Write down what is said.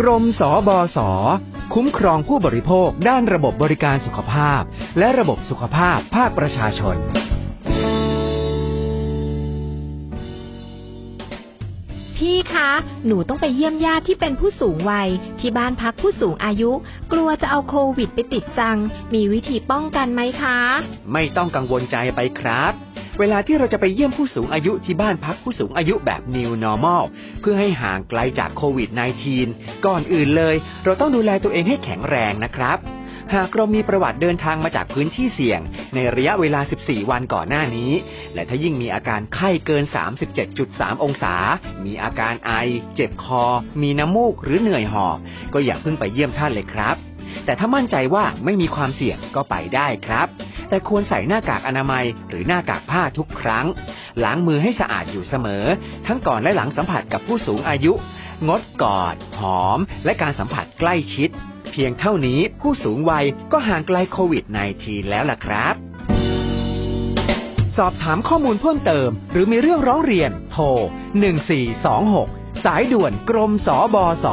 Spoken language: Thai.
กรมสบส คุ้มครองผู้บริโภคด้านระบบบริการสุขภาพ และระบบสุขภาพภาคประชาชน พี่คะ หนูต้องไปเยี่ยมญาติที่เป็นผู้สูงวัย ที่บ้านพักผู้สูงอายุ กลัวจะเอาโควิดไปติดจัง มีวิธีป้องกันไหมคะ ไม่ต้องกังวลใจไปครับ เวลาที่เราจะไปเยี่ยมผู้สูงอายุที่บ้านพักผู้สูงอายุแบบ New Normal เพื่อให้ห่างไกลจากโควิด -19 ก่อนอื่นเลย เราต้องดูแลตัวเองให้แข็งแรงนะครับ หากเรามีประวัติเดินทางมาจากพื้นที่เสี่ยง ในระยะเวลา 14 วันก่อนหน้านี้ และถ้ายิ่งมีอาการไข้เกิน 37.3 องศา มีอาการไอ เจ็บคอ มีน้ำมูกหรือเหนื่อยหอบ ก็อย่าเพิ่งไปเยี่ยมท่านเลยครับ แต่ถ้ามั่นใจว่าไม่มีความเสี่ยงก็ไปได้ครับ แต่ควรใส่หน้ากากอนามัยหรือหน้ากากผ้าทุกครั้ง ล้างมือให้สะอาดอยู่เสมอ ทั้งก่อนและหลังสัมผัสกับผู้สูงอายุ งดกอด หอม และการสัมผัสใกล้ชิด เพียงเท่านี้ผู้สูงวัยก็ห่างไกลโควิด -19 แล้วล่ะครับสอบถามข้อมูลเพิ่มเติม หรือมีเรื่องร้องเรียน โทร 1426 สายด่วนกรมสบส